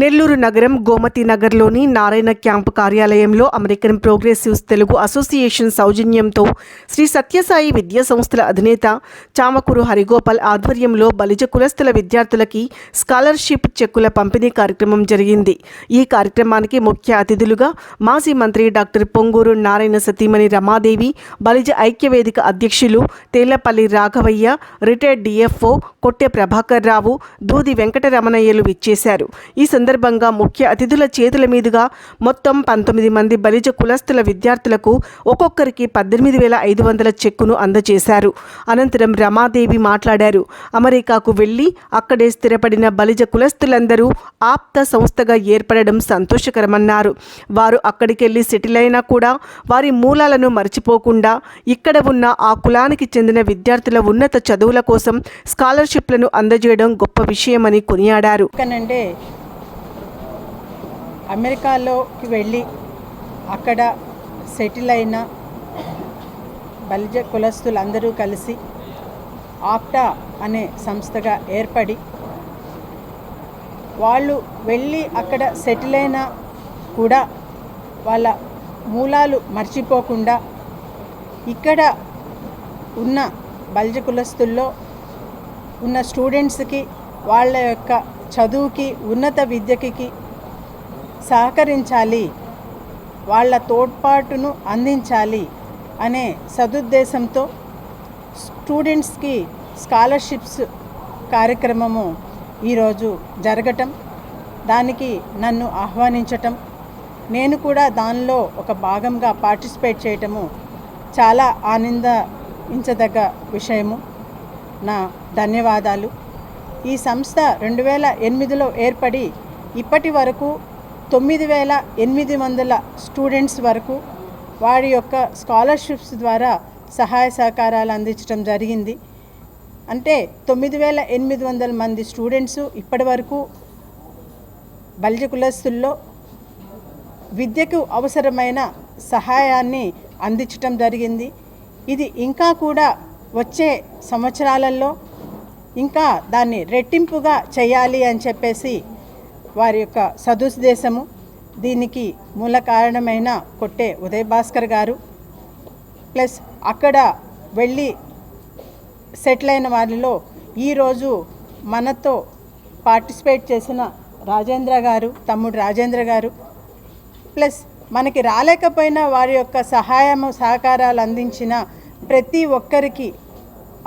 నెల్లూరు నగరం గోమతి నగర్లోని నారాయణ క్యాంపు కార్యాలయంలో అమెరికన్ ప్రోగ్రెసివ్స్ తెలుగు అసోసియేషన్ సౌజన్యంతో శ్రీ సత్యసాయి విద్యా సంస్థల అధినేత చామకూరు హరిగోపాల్ ఆధ్వర్యంలో బలిజ కులస్తుల విద్యార్థులకి స్కాలర్షిప్ చెక్కుల పంపిణీ కార్యక్రమం జరిగింది. ఈ కార్యక్రమానికి ముఖ్య అతిథులుగా మాజీ మంత్రి డాక్టర్ పొంగూరు నారాయణ సతీమణి రమాదేవి బలిజ ఐక్యవేదిక అధ్యక్షులు తేలపల్లి రాఘవయ్య రిటైర్డ్ డిఎఫ్ఓ కొట్టె ప్రభాకర్ రావు దూది వెంకటరమణయ్యలు విచ్చేశారు. ఈ సందర్భంగా ముఖ్య అతిథుల చేతుల మీదుగా మొత్తం పంతొమ్మిది మంది బలిజ కులస్తుల విద్యార్థులకు ఒక్కొక్కరికి పద్దెనిమిది వేల ఐదు వందల చెక్కును అందజేశారు. అనంతరం రమాదేవి మాట్లాడారు. అమెరికాకు వెళ్ళి అక్కడే స్థిరపడిన బలిజ కులస్తులందరూ ఆప్త సంస్థగా ఏర్పడడం సంతోషకరమన్నారు. వారు అక్కడికెళ్ళి సెటిల్ అయినా కూడా వారి మూలాలను మర్చిపోకుండా ఇక్కడ ఉన్న ఆ కులానికి చెందిన విద్యార్థుల ఉన్నత చదువుల కోసం స్కాలర్షిప్లను అందజేయడం గొప్ప విషయమని కొనియాడారు. ఎందుకనంటే అమెరికాలోకి వెళ్ళి అక్కడ సెటిల్ అయిన బలిజ కులస్తులందరూ కలిసి ఆప్టా అనే సంస్థగా ఏర్పడి వాళ్ళు వెళ్ళి అక్కడ సెటిల్ అయినా కూడా వాళ్ళ మూలాలు మర్చిపోకుండా ఇక్కడ ఉన్న బలిజ కులస్తుల్లో ఉన్న స్టూడెంట్స్కి వాళ్ళ యొక్క చదువుకి ఉన్నత విద్యకి సహకరించాలి. వాళ్ళ తోడ్పాటును అందించాలి అనే సదుద్దేశంతో స్టూడెంట్స్కి స్కాలర్షిప్స్ కార్యక్రమము ఈరోజు జరగటం దానికి నన్ను ఆహ్వానించటం నేను కూడా దానిలో ఒక భాగంగా పార్టిసిపేట్ చేయటము చాలా ఆనందించదగ్గ విషయము. నా ధన్యవాదాలు. ఈ సంస్థ రెండు వేల ఎనిమిదిలో ఏర్పడి ఇప్పటి వరకు తొమ్మిది వేల ఎనిమిది వందల స్టూడెంట్స్ వరకు వారి యొక్క స్కాలర్షిప్స్ ద్వారా సహాయ సహకారాలు అందించడం జరిగింది. అంటే తొమ్మిది వేల ఎనిమిది వందల మంది స్టూడెంట్స్ ఇప్పటి వరకు బల్జ కులస్తుల్లో విద్యకు అవసరమైన సహాయాన్ని అందించటం జరిగింది. ఇది ఇంకా కూడా వచ్చే సంవత్సరాలలో ఇంకా దాన్ని రెట్టింపుగా చేయాలి అని చెప్పేసి వారి యొక్క సదుద్దేశము దీనికి మూల కారణమైన కొట్టే ఉదయ్ భాస్కర్ గారు. ప్లస్ అక్కడ వెళ్ళి సెటిల్ అయిన వారిలో ఈరోజు మనతో పార్టిసిపేట్ చేసిన రాజేంద్ర గారు తమ్ముడు రాజేంద్ర గారు. ప్లస్ మనకి రాలేకపోయినా వారి యొక్క సహాయము సహకారాలు అందించిన ప్రతి ఒక్కరికి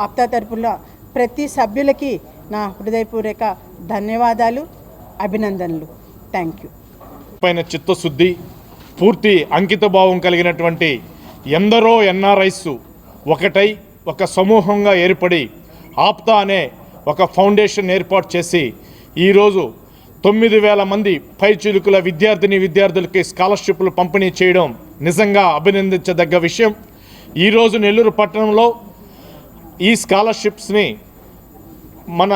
ఆప్తా తరపున ప్రతి సభ్యులకి నా హృదయపూర్వక ధన్యవాదాలు. అభినందనలు. థ్యాంక్ యూ పైన చిత్తశుద్ధి పూర్తి అంకితభావం కలిగినటువంటి ఎందరో ఎన్ఆర్ఐస్ ఒకటై ఒక సమూహంగా ఏర్పడి ఆప్తా అనే ఒక ఫౌండేషన్ ఏర్పాటు చేసి ఈరోజు తొమ్మిది వేల మంది పైచిలుకుల విద్యార్థిని విద్యార్థులకి స్కాలర్షిప్లు పంపిణీ చేయడం నిజంగా అభినందించదగ్గ విషయం. ఈరోజు నెల్లూరు పట్టణంలో ఈ స్కాలర్షిప్స్ని మన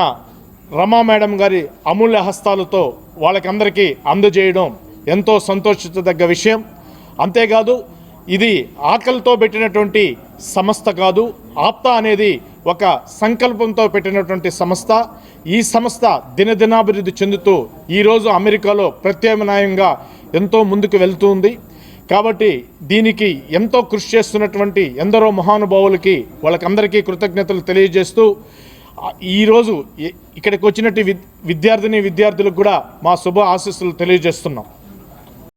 రమా మేడం గారి అమూల్య హస్తాలతో వాళ్ళకందరికీ అందజేయడం ఎంతో సంతోషించదగ్గ విషయం. అంతేకాదు ఇది ఆకలితో పెట్టినటువంటి సంస్థ కాదు ఆప్తా అనేది ఒక సంకల్పంతో పెట్టినటువంటి సంస్థ. ఈ సంస్థ దినదినాభివృద్ధి చెందుతూ ఈరోజు అమెరికాలో ప్రత్యామ్నాయంగా ఎంతో ముందుకు వెళ్తుంది కాబట్టి దీనికి ఎంతో కృషి చేస్తున్నటువంటి ఎందరో మహానుభావులకి వాళ్ళకందరికీ కృతజ్ఞతలు తెలియజేస్తూ ఈరోజు ఇక్కడికి వచ్చినట్టు విద్యార్థిని విద్యార్థులకు కూడా మా శుభ ఆశీస్సులు తెలియజేస్తున్నాం.